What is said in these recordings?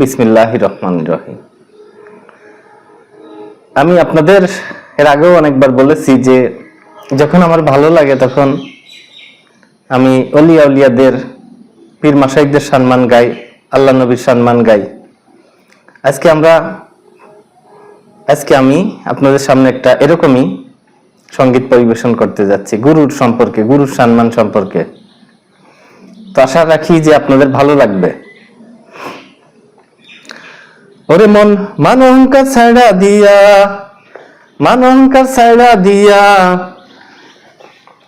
বিসমিল্লাহির রহমানির রহিম। আমি আপনাদের এর আগেও অনেকবার বলেছি যে, যখন আমার ভালো লাগে তখন আমি অলিয়া উলিয়াদের পীর মাসাইকদের সম্মান গাই, আল্লাহ নবীর সম্মান গাই। আজকে আমরা, আজকে আমি আপনাদের সামনে একটা এরকমই সংগীত পরিবেশন করতে যাচ্ছি, গুরুর সম্পর্কে, গুরুর সম্মান সম্পর্কে। তো আশা রাখি যে আপনাদের ভালো লাগবে। ওরে মন, মান অহংকার ছাড়া দিয়া, মান অহংকার ছাড়া দিয়া,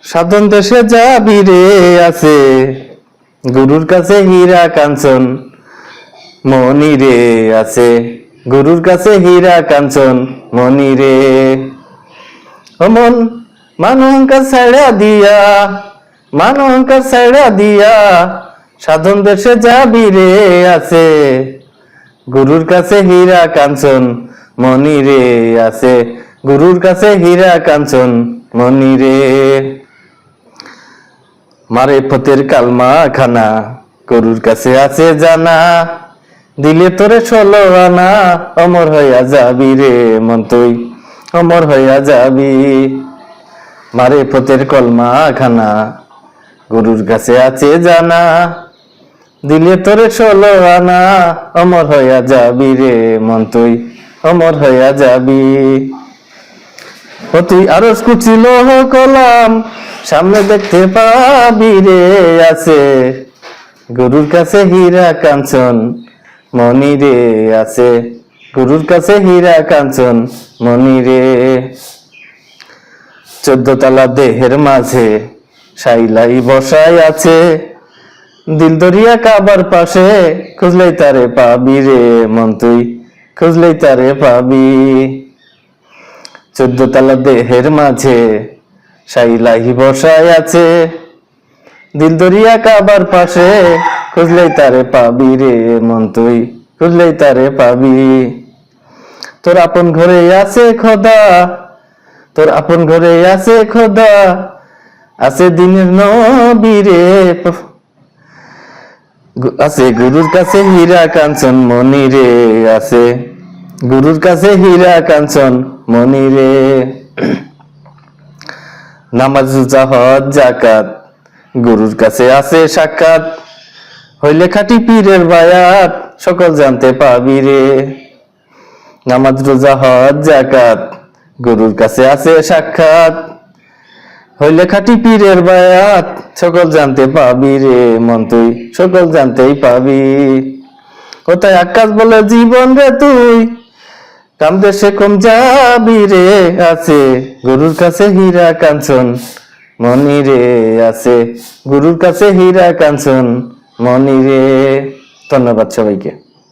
সাধন দেশে যাবি রে আছে, গুরুর কাছে হীরা কাঞ্চন মনি রে আছে, গুরুর কাছে হীরা কাঞ্চন মনি রে। ও মন, মান অহংকার ছাড়া দিয়া মান অহংকার ছাড়া দিয়া সাধন দেশে যাবি রে আছে। গুরুর কাছে হীরা কাঞ্চন, মনি রে আছে। গুরুর কাছে হীরা কাঞ্চন, মনি রে। মারে ফতের কালমা খানা গরুর কাছে আছে জানা। দিলে তোরে ষোলো আনা, অমর হইয়া যাবি রে মন তুই, অমর হইয়া যাবি। মারে ফতের কলমা খানা গরুর কাছে আছে জানা, দিলে তোরে ষোলো আনা। অমর হইয়া যাবি রে মন তুই, অমর হইয়া যাবি। তুই আরও কুচিল কলাম, সামনে দেখতে পাবি রে আছে। গরুর কাছে হীরা কাঞ্চন, মনি রে আছে। গরুর কাছে হীরা কাঞ্চন, মনি রে। চোদ্দ তলা দেহের মাঝে সাইলাই বসাই আছে। দিল দরিয়া কাবার পাশে, খুঁজলেই তারে পাবি রে মন তুই, খুঁজলেই তারে পাবি। চোদ্দ তলা দেহের মাঝে সাইলাহি বসায় আছে। দিল দরিয়া কাবার পাশে, খুঁজলেই তারে পাবি রে মন তুই, খুঁজলেই তারে পাবি। তোর আপন ঘরে আছে খোদা, তোর আপন ঘরে আছে খোদা আছে দিনের নবী রে। আছে গুরুর কাছে হীরা কাঞ্চন মনি রে। আছে গুরুর কাছে হীরা কাঞ্চন মনি রে। নামাজ রোজা হজ জাকাত। গুরুর কাছে আছে সাক্ষাৎ। হইলে খাটি পীরের বায়াত। সকল জানতে পাবি রে। নামাজ, রোজা, হজ, জাকাত। গুরুর কাছে আছে সাক্ষাৎ। হইলে খাটি পীরের বায়াত, সকল জানতে পাবি রে মন তুই, সকল জানতেই পাবি। কোথায় আকাশ বলে জীবন রে তুই? কাম দেশে কম যাবি রে আছে, গুরুর কাছে হীরা কাঞ্চন, মনি রে আছে, গুরুর কাছে হীরা কাঞ্চন, মনি রে। ধন্যবাদ সবাইকে।